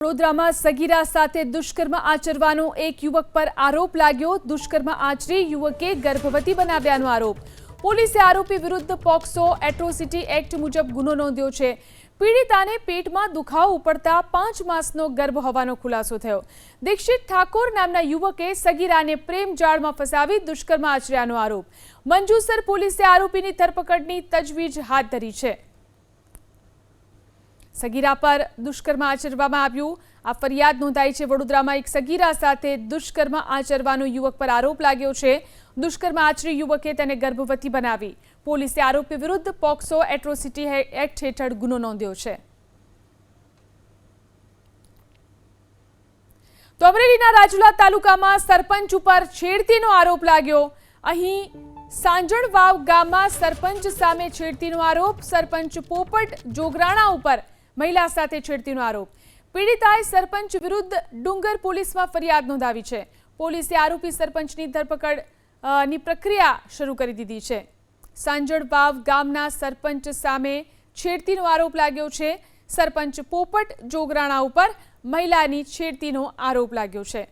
વડોદરામાં સગીરા સાથે દુષ્કર્મ આચરવાનો એક યુવક પર આરોપ લાગ્યો. દુષ્કર્મ આચરી યુવકે ગર્ભવતી બનાવ્યાનો આરોપ. પોલીસે આરોપી વિરુદ્ધ પોક્સો એટ્રોસિટી એક્ટ મુજબ ગુનો નોંધ્યો છે. પીડિતાને પેટમાં દુખાવો ઉપડતા પાંચ માસનો ગર્ભ હોવાનો ખુલાસો થયો. દીક્ષિત ઠાકોર નામના યુવકે સગીરાને પ્રેમ જાળમાં ફસાવી દુષ્કર્મ આચર્યાનો આરોપ. મંજુસર પોલીસે આરોપીની ધરપકડની તજવીજ હાથ ધરી છે. સગીરા પર દુષ્કર્મ આચરવામાં આવ્યું. આ ફરિયાદ નોંધાઈ છે વડોદરામાં એક સગીરા સાથે દુષ્કર્મ આચરવાનો યુવક પર આરોપ લાગ્યો છે. દુષ્કર્મ આચરી યુવકે તેને ગર્ભવતી બનાવી. પોલીસે આરોપી વિરુદ્ધ પોક્સો એટ્રોસિટી એક્ટ હેઠળ ગુનો નોંધ્યો છે. તો અમરેલીના રાજુલા તાલુકામાં સરપંચ ઉપર છેડતીનો આરોપ લાગ્યો. અહીં સાંજણ વાવ ગામમાં સરપંચ સામે છેડતીનો આરોપ. સરપંચ પોપટ જોગરાણા ઉપર મહિલા સાથે છેડતીનો આરોપ. પીડિતાએ સરપંચ વિરુદ્ધ ડુંગર પોલીસમાં ફરિયાદ નોંધાવી છે. પોલીસે આરોપી સરપંચની ધરપકડની પ્રક્રિયા શરૂ કરી દીધી છે. સાંજણ વાવ ગામના સરપંચ સામે છેડતીનો આરોપ લાગ્યો છે. સરપંચ પોપટ જોગરાણા ઉપર મહિલાની છેડતીનો આરોપ લાગ્યો છે.